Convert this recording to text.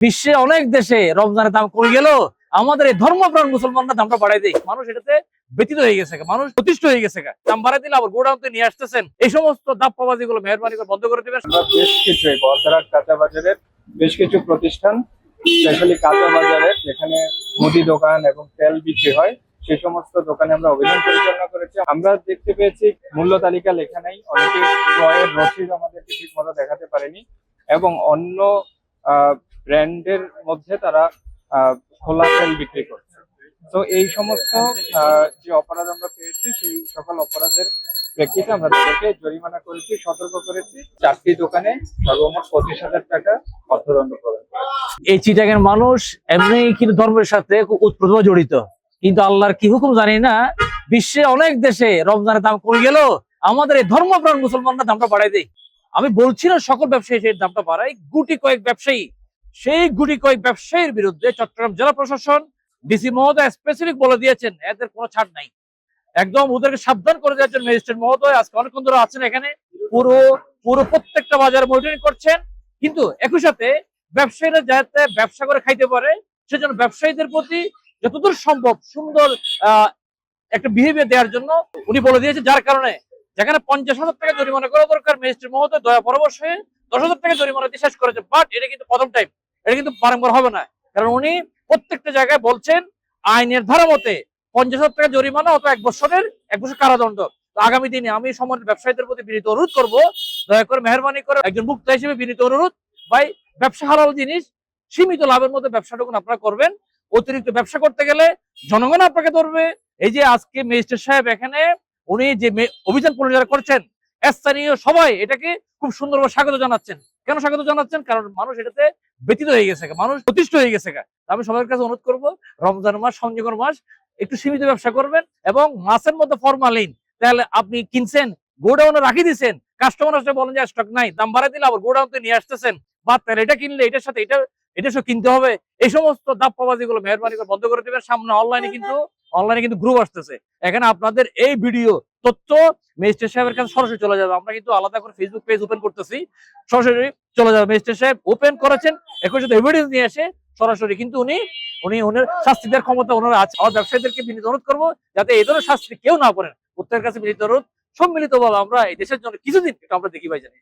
বিশ্বে অনেক দেশে রমজানের দাম কমে গেল আমাদের এই ধর্মপ্রাণ মুসলমানরা দামটা বাড়াই দেয় মানুষ এটাতে ব্যতীত হয়ে গেছে মানুষ প্রতিষ্ঠ হয়ে গেছে দাম বাড়াই দিলে আবার গোডাউন নিয়ে আসতেছেন। এই সমস্ত দাপ্পাবাজি গুলো মেহরবানি করে বন্ধ করে দেবেন। বেশ কিছু এই কাঁচা বাজারের বেশ কিছু প্রতিষ্ঠান, স্পেশালি কাঁচা বাজারের যেখানে মুদি দোকান এবং তেল বিক্রি হয়, সেই সমস্ত দোকানে আমরা অভিযান পরিচালনা করেছি। আমরা দেখতে পেয়েছি মূল্য তালিকা লেখা নেই। অনেকে ক্রয়ের রসিদ আমাদেরকে ঠিক মতো দেখাতে পারেনি এবং অন্য ব্র্যান্ডের মধ্যে তারা খোলা তেল বিক্রি করছে। তো এই সমস্ত যে অপরাধ আমরা পেয়েছি, সেই সকল অপরাধের প্রেক্ষিতে আমরা তাদেরকে জরিমানা করেছি, সতর্ক করেছি। চারটি দোকানে সর্বমোট পঁচিশ হাজার টাকা অর্থদণ্ড প্রদান এই চিটাগের মানুষ এমনি কিন্তু ধর্মের সাথে উৎপ্রতভাবে জড়িত। কিন্তু আল্লাহর কি হুকুম জানি না, বিশ্বে অনেক দেশে রমজানের দাম কমে গেল। আমাদের এই ধর্মপ্রাণ মুসলমানরা দামটা বাড়াই দেয়। আমি বলছি না সকল ব্যবসায়ী সেই দামটা বাড়ায়, গুটি কয়েক ব্যবসায়ী সেই গুটি কয়েক ব্যবসায়ীর বিরুদ্ধে চট্টগ্রাম জেলা প্রশাসন ডিসি মহোদয় স্পেসিফিক বলে দিয়েছেন, এদের কোনো ছাড় নাই। একদম ওদেরকে সাবধান করে দিয়েছেন ম্যাজিস্ট্রেট মহোদয় আজকে অনেকক্ষণ ধরে আছেন এখানে, পুরো পুরো প্রত্যেকটা বাজার মনিটরিং করছেন। কিন্তু একই সাথে ব্যবসায়ীরা যাতে ব্যবসা করে খাইতে পারে, সেজন্য ব্যবসায়ীদের প্রতি যতদূর সম্ভব সুন্দর একটা বিহেভিয়ার দেওয়ার জন্য উনি বলে দিয়েছে যার কারণে যেখানে পঞ্চাশ হাজার টাকা জরিমানা করা দরকার ম্যাজিস্ট্রেট মহোদয় দয়া পরামর্শ দশ হাজার টাকা জরিমানা দিয়ে শেষ করেছে বাট এটা কিন্তু প্রথম টাইম এটা কিন্তু বারংবার হবে না। কারণ উনি প্রত্যেকটা জায়গায় বলছেন, আইনের ধারা মতে পঞ্চাশ হাজার টাকা জরিমানা অথবা এক বছরের, এক বছর কারাদণ্ড। আগামী দিনে আমি সমাজের ব্যবসায়ীদের প্রতি বিনীত অনুরোধ করব, দয়া করে মেহরবানি করে একজন মুক্ত হিসেবে বিনীত অনুরোধ, ভাই, ব্যবসা হালাল জিনিস, সীমিত লাভের মধ্যে ব্যবসাটুকু আপনারা করবেন। অতিরিক্ত ব্যবসা করতে গেলে জনগণ আপনাকে ধরবে। এই যে আজকে ম্যাজিস্ট্রেট সাহেব এখানে, উনি যে অভিযান পরিচালনা করছেন স্থানীয় সবাই এটাকে খুব সুন্দরভাবে স্বাগত জানাচ্ছেন। কেন স্বাগত জানাচ্ছেন? কারণ মানুষ এটাতে ব্যতীত হয়ে গেছে মানুষ প্রতিষ্ঠ হয়ে গেছে আমি সবার কাছে অনুরোধ করব, রমজান মাস সংযোগের মাস, একটু সীমিত ব্যবসা করবেন এবং মাছের মধ্যে ফরমালিন তাহলে আপনি কিনছেন, গোডাউনে রাখি দিচ্ছেন কাস্টমার আসলে বলেন যে স্টক নাই, দাম বাড়াই দিলে আবার গোডাউন নিয়ে আসতেছেন। বা তাহলে এটা কিনলে এটার সাথে এটা এটা সব কিনতে হবে। এই সমস্ত দাপ দাপ্পাবাজি গুলো মেহরবানি করে বন্ধ করে দেবেন। সামনে অনলাইনে কিন্তু অনলাইনে কিন্তু গ্রুপ আসতেছে। এখানে আপনাদের এই ভিডিও তথ্য ম্যাজিস্ট্রেট সাহেবের কাছে সরাসরি চলে যাবে। আমরা কিন্তু আলাদা করে ফেসবুক পেজ ওপেন করতেছি। সরাসরি চলে যাবে। ম্যাজিস্ট্রেট সাহেব ওপেন করেছেন। একই সাথে এভিডেন্স নিয়ে আসে, সরাসরি কিন্তু উনি উনি ওনার শাস্তি দেওয়ার ক্ষমতা ওনার আছে। আমার ব্যবসায়ীদেরকে বিনীত অনুরোধ করব যাতে এই ধরনের শাস্তি কেউ না করেন। প্রত্যেকের কাছে বিনীত অনুরোধ। সম্মিলিতভাবে আমরা এই দেশের জন্য কিছুদিন আমরা দেখি ভাই জানি